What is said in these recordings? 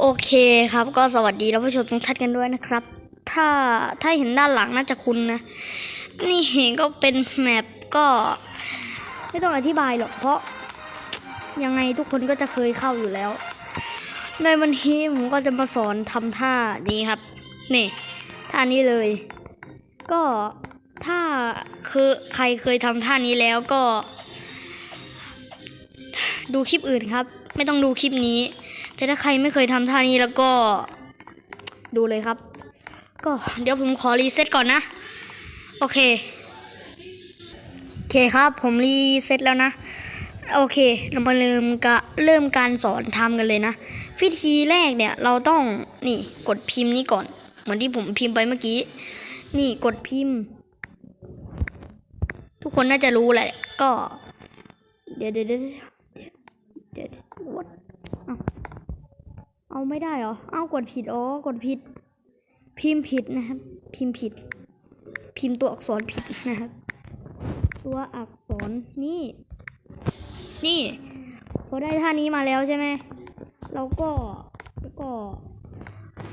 โอเคครับก็สวัสดีท่านผู้ชมทุกท่านกันด้วยนะครับ ถ้าถ้าเห็นด้านหลังน่าจะคุ้นะ นี่เห็นก็เป็นแมปก็ ไม่ต้องอธิบายหรอกเพราะ ยังไงทุกคนก็จะเคยเข้าอยู่แล้ว ในวันนี้ผมก็จะมาสอนทำท่านี้ครับ นี่ท่านี้เลย ก็ถ้าคือใครเคยทำท่านี้แล้วก็ ดูคลิปอื่นครับ ไม่ต้องดูคลิปนี้ แต่ถ้าใครไม่เคยทำท่านี้แล้วก็ดูเลยครับ ก็เดี๋ยวผมขอรีเซ็ตก่อนนะ โอเค โอเคครับ ผมรีเซ็ตแล้วนะ โอเค เรามาเริ่มกะเริ่มการสอนทำกันเลยนะ วิธีแรกเนี่ยเราต้องนี่กดพิมพ์นี้ก่อน เหมือนที่ผมพิมพ์ไปเมื่อกี้ นี่กดพิมพ์ ทุกคนน่าจะรู้แหละ ก็ เดี๋ยวเดี๋ยวเดี๋ยวเดี๋ยว what เอา เอาไม่ได้เหรอ เอากดผิด อ๋อ กดผิด พิมพ์ผิดนะครับ พิมพ์ผิด พิมพ์ตัวอักษรผิดนะครับ ตัวอักษรนี่ นี่พอได้ท่านี้มาแล้วใช่ไหม เราก็ก็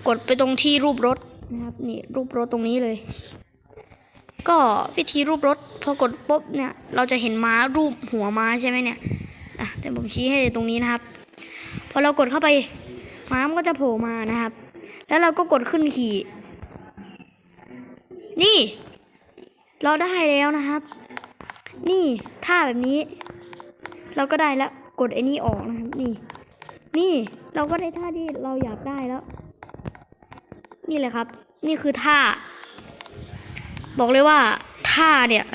กดไปตรงที่รูปรถนะครับ นี่รูปรถตรงนี้เลย ก็วิธีรูปรถพอกดปุ๊บเนี่ย เราจะเห็นม้ารูปหัวม้าใช่ไหมเนี่ยอะแต่ผมชี้ให้ตรงนี้นะครับ พอเรากดเข้าไป ม้ามก็จะโผล่มานะครับ แล้วเราก็กดขึ้นขี่ นี่ เราได้แล้วนะครับ นี่ท่าแบบนี้ เราก็ได้แล้วกดไอ้นี่ออกนะครับ นี่ นี่เราก็ได้ท่าที่เราอยากได้แล้ว นี่แหละครับ นี่คือท่า บอกเลยว่าท่าเนี่ย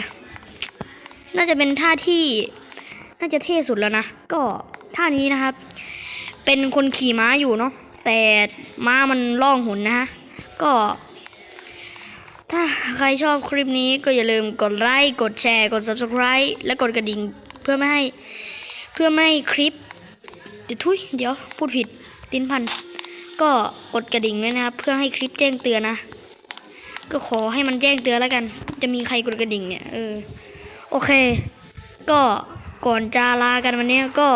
น่าจะเป็นท่าที่ น่าจะเท่สุดแล้วนะ ก็ท่านี้นะครับ เป็นคนขี่ม้าอยู่เนาะแต่ม้ามันล่องหุนนะฮะก็ ถ้าใครชอบคลิปนี้ก็อย่าลืมกดไลค์กดแชร์กด subscribe และกดกระดิ่งเพื่อไม่ให้เพื่อไม่ให้คลิปเดี๋ยวทุยเดี๋ยวพูดผิดลิ้นพัน ก็กดกระดิ่งด้วยนะครับเพื่อให้คลิปแจ้งเตือนนะ ก็ขอให้มันแจ้งเตือนแล้วกัน จะมีใครกดกระดิ่งเนี่ยเออโอเค ก็ก่อนจะลากันวันนี้ก็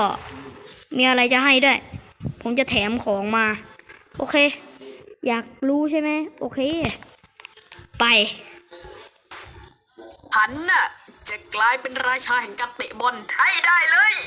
มีอะไรจะให้ด้วย ผมจะแถมของมา โอเค อยากรู้ใช่ไหม โอเค ไป ฉันน่ะ จะกลายเป็นราชาแห่งการเตะบอลให้ได้เลย